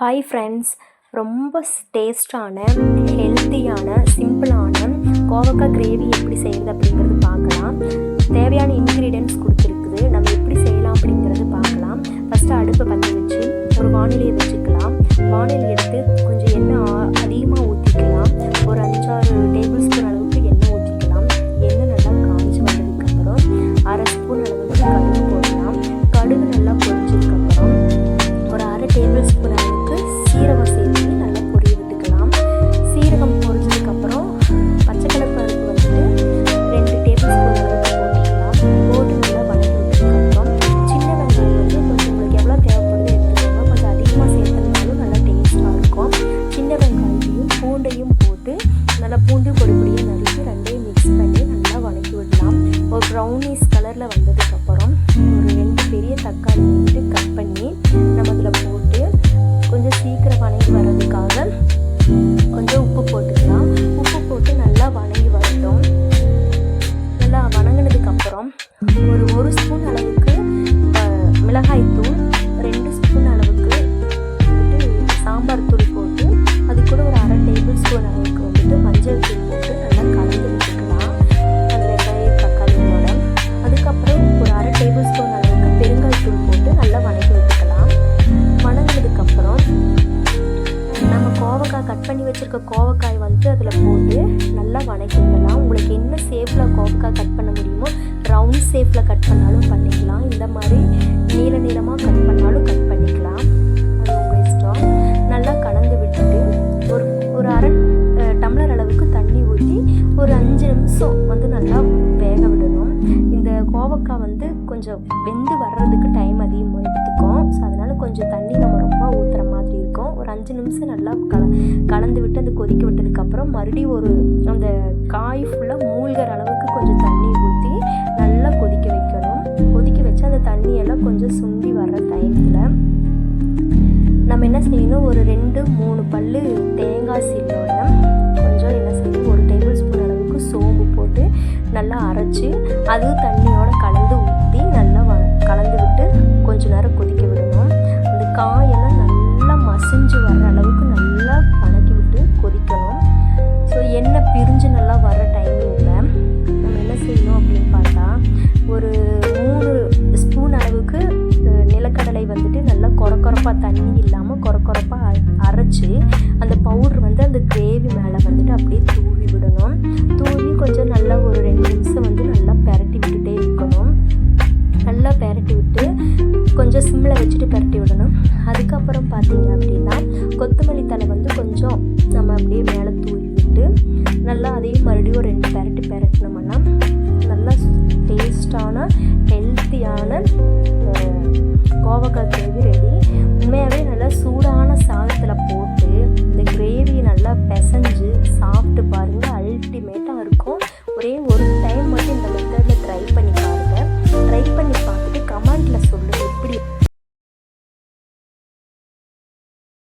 Hi friends ரொம்ப டேஸ்டான ஹெல்த்தியான சிம்பிளான கோவக்காய் கிரேவி எப்படி செய்கிறது அப்படிங்கிறது பார்க்கலாம். தேவையான இன்க்ரீடியன்ட்ஸ் கொடுத்துருக்குது. நம்ம எப்படி செய்யலாம் அப்படிங்கிறது பார்க்கலாம். ஃபஸ்ட்டு அடுப்பை பற்ற வச்சு ஒரு வானிலையை வச்சு கோவக்காய் கட் பண்ணி வச்சுருக்க கோவக்காய் வந்து அதில் போட்டு நல்லா வணக்கிக்கலாம். உங்களுக்கு என்ன ஷேப்பில் கோவக்காய் கட் பண்ண முடியுமோ ரவுண்ட் ஷேப்பில் கட் பண்ணாலும் பண்ணிக்கலாம். இந்த மாதிரி நீள நீளமாக கட் பண்ணாலும் கட் பண்ணிக்கலாம். அது உங்கள் இஷ்டம். நல்லா கலந்து விட்டுட்டு ஒரு ஒரு அரை டம்ளர் அளவுக்கு தண்ணி ஊற்றி ஒரு அஞ்சு நிமிஷம் வந்து நல்லா வேக விடணும். இந்த கோவக்காய் வந்து கொஞ்சம் வெந்து வர்றதுக்கு டைம் அதிகமாக எடுத்துக்கும். ஸோ அதனால் கொஞ்சம் தண்ணி அஞ்சு நிமிஷம் நல்லா கல கலந்து விட்டு அந்த கொதிக்க விட்டதுக்கப்புறம் மறுபடியும் ஒரு அந்த காய் ஃபுல்லாக மூழ்கிற அளவுக்கு கொஞ்சம் தண்ணி ஊற்றி நல்லா கொதிக்க வைக்கணும். கொதிக்க வச்சு அந்த தண்ணியெல்லாம் கொஞ்சம் சுண்டி வர்ற டைமில் நம்ம என்ன செய்யணும்? ஒரு ரெண்டு மூணு பல்லு தேங்காய் சீலோட கொஞ்சம் என்ன செய்யணும்? ஒரு டேபிள் ஸ்பூன் அளவுக்கு சோம்பு போட்டு நல்லா அரைச்சி அதுவும் தண்ணியோட இல்லாமல் கொர கொரப்பாக அரைச்சி அந்த பவுடர் வந்து அந்த கிரேவி மேலே வந்துட்டு அப்படியே தூவி விடணும். தூவி கொஞ்சம் நல்லா ஒரு ரெண்டு நிமிஷம் வந்து நல்லா பெரட்டி விட்டுட்டே இருக்கணும். நல்லா பெரட்டி விட்டு கொஞ்சம் சிம்மில் வச்சுட்டு பெரட்டி விடணும். அதுக்கப்புறம் பார்த்தீங்க அப்படின்னா கொத்தமல்லி தழை வந்து கொஞ்சம் நம்ம அப்படியே மேலே தூவி விட்டு நல்லா அதையும் மறுபடியும் ஒரு ரெண்டு பெரட்டி பெரட்டினோம்னா நல்லா டேஸ்டான ஹெல்த்தியான கோவக்காய் கிரேவி